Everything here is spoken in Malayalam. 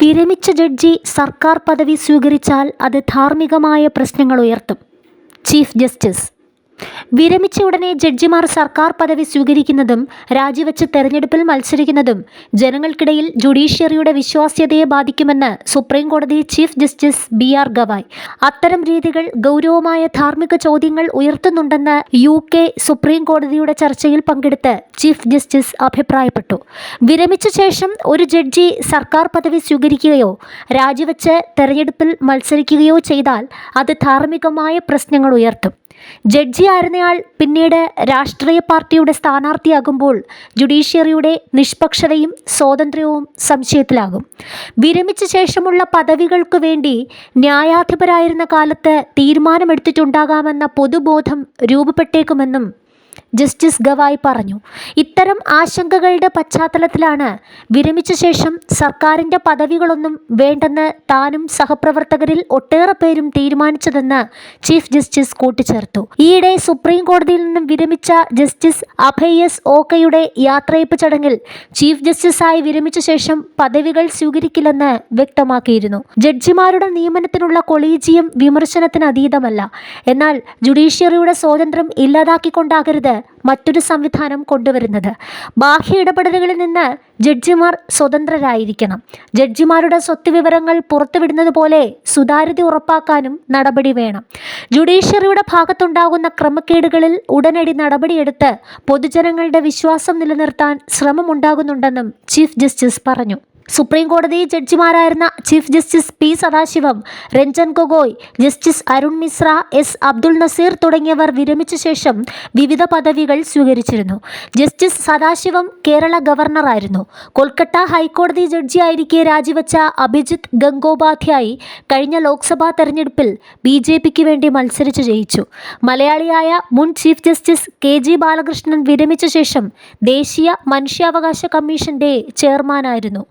വിരമിച്ച ജഡ്ജി സർക്കാർ പദവി സ്വീകരിച്ചാൽ അത് ധാർമ്മികമായ പ്രശ്നങ്ങൾ ഉയർത്തും. ചീഫ് ജസ്റ്റിസ് വിരമിച്ച ഉടനെ ജഡ്ജിമാർ സർക്കാർ പദവി സ്വീകരിക്കുന്നതും രാജിവെച്ച് തെരഞ്ഞെടുപ്പിൽ മത്സരിക്കുന്നതും ജനങ്ങൾക്കിടയിൽ ജുഡീഷ്യറിയുടെ വിശ്വാസ്യതയെ ബാധിക്കുമെന്ന് സുപ്രീം കോടതി chief justice B R Gavai. അത്തരം രീതികൾ ഗൗരവമായ ധാർമ്മിക ചോദ്യങ്ങൾ ഉയർത്തുന്നുണ്ടെന്ന് യു കെ സുപ്രീം കോടതിയുടെ ചർച്ചയിൽ പങ്കെടുത്ത് ചീഫ് ജസ്റ്റിസ് അഭിപ്രായപ്പെട്ടു. വിരമിച്ച ശേഷം ഒരു ജഡ്ജി സർക്കാർ പദവി സ്വീകരിക്കുകയോ രാജിവെച്ച് തെരഞ്ഞെടുപ്പിൽ മത്സരിക്കുകയോ ചെയ്താൽ അത് ധാർമ്മികമായ പ്രശ്നങ്ങൾ ഉയർത്തും. ജഡ്ജി ജഡ്ജിയായിരുന്നയാൾ പിന്നീട് രാഷ്ട്രീയ പാർട്ടിയുടെ സ്ഥാനാർത്ഥിയാകുമ്പോൾ ജുഡീഷ്യറിയുടെ നിഷ്പക്ഷതയും സ്വാതന്ത്ര്യവും സംശയത്തിലാകും. വിരമിച്ച ശേഷമുള്ള പദവികൾക്ക് വേണ്ടി ന്യായാധിപരായിരുന്ന കാലത്ത് തീരുമാനമെടുത്തിട്ടുണ്ടാകാമെന്ന പൊതുബോധം രൂപപ്പെട്ടേക്കുമെന്നും ജസ്റ്റിസ് ഗവായ് പറഞ്ഞു. ഇത്തരം ആശങ്കകളുടെ പശ്ചാത്തലത്തിലാണ് വിരമിച്ച ശേഷം സർക്കാരിന്റെ പദവികളൊന്നും വേണ്ടെന്ന് താനും സഹപ്രവർത്തകരിൽ ഒട്ടേറെ പേരും തീരുമാനിച്ചതെന്ന് ചീഫ് ജസ്റ്റിസ് കൂട്ടിച്ചേർത്തു. ഈയിടെ സുപ്രീം കോടതിയിൽ നിന്നും വിരമിച്ച ജസ്റ്റിസ് അഭയ് എസ് ഓക്കയുടെ യാത്രയപ്പ് ചടങ്ങിൽ ചീഫ് ജസ്റ്റിസായി വിരമിച്ച ശേഷം പദവികൾ സ്വീകരിക്കില്ലെന്ന് വ്യക്തമാക്കിയിരുന്നു. ജഡ്ജിമാരുടെ നിയമനത്തിനുള്ള കൊളീജിയം വിമർശനത്തിന് അതീതമല്ല. എന്നാൽ ജുഡീഷ്യറിയുടെ സ്വാതന്ത്ര്യം ഇല്ലാതാക്കിക്കൊണ്ടാകരുത് മറ്റൊരു സംവിധാനം കൊണ്ടുവരുന്നത്. ബാഹ്യ ഇടപെടലുകളിൽ നിന്ന് ജഡ്ജിമാർ സ്വതന്ത്രരായിരിക്കണം. ജഡ്ജിമാരുടെ സ്വത്ത് വിവരങ്ങൾ പുറത്തുവിടുന്നത് പോലെ സുതാര്യത ഉറപ്പാക്കാനും നടപടി വേണം. ജുഡീഷ്യറിയുടെ ഭാഗത്തുണ്ടാകുന്ന ക്രമക്കേടുകളിൽ ഉടനടി നടപടിയെടുത്ത് പൊതുജനങ്ങളുടെ വിശ്വാസം നിലനിർത്താൻ ശ്രമമുണ്ടാകുന്നുണ്ടെന്നും ചീഫ് ജസ്റ്റിസ് പറഞ്ഞു. സുപ്രീം കോടതി ജഡ്ജിമാരായിരുന്ന chief justice P Sadasivam Ranjan Gogoi justice Arun Mishra S Abdul Nazeer തുടങ്ങിയവർ വിരമിച്ച ശേഷം വിവിധ പദവികൾ സ്വീകരിച്ചിരുന്നു. ജസ്റ്റിസ് സദാശിവം കേരള ഗവർണറായിരുന്നു. കൊൽക്കത്ത ഹൈക്കോടതി ജഡ്ജിയായിരിക്കെ രാജിവെച്ച അഭിജിത്ത് ഗംഗോപാധ്യായി കഴിഞ്ഞ ലോക്സഭാ തെരഞ്ഞെടുപ്പിൽ ബി ജെ പിക്ക് വേണ്ടി മത്സരിച്ചു ജയിച്ചു. മലയാളിയായ മുൻ chief justice K G Balakrishnan വിരമിച്ച ശേഷം ദേശീയ മനുഷ്യാവകാശ കമ്മീഷന്റെ ചെയർമാനായിരുന്നു.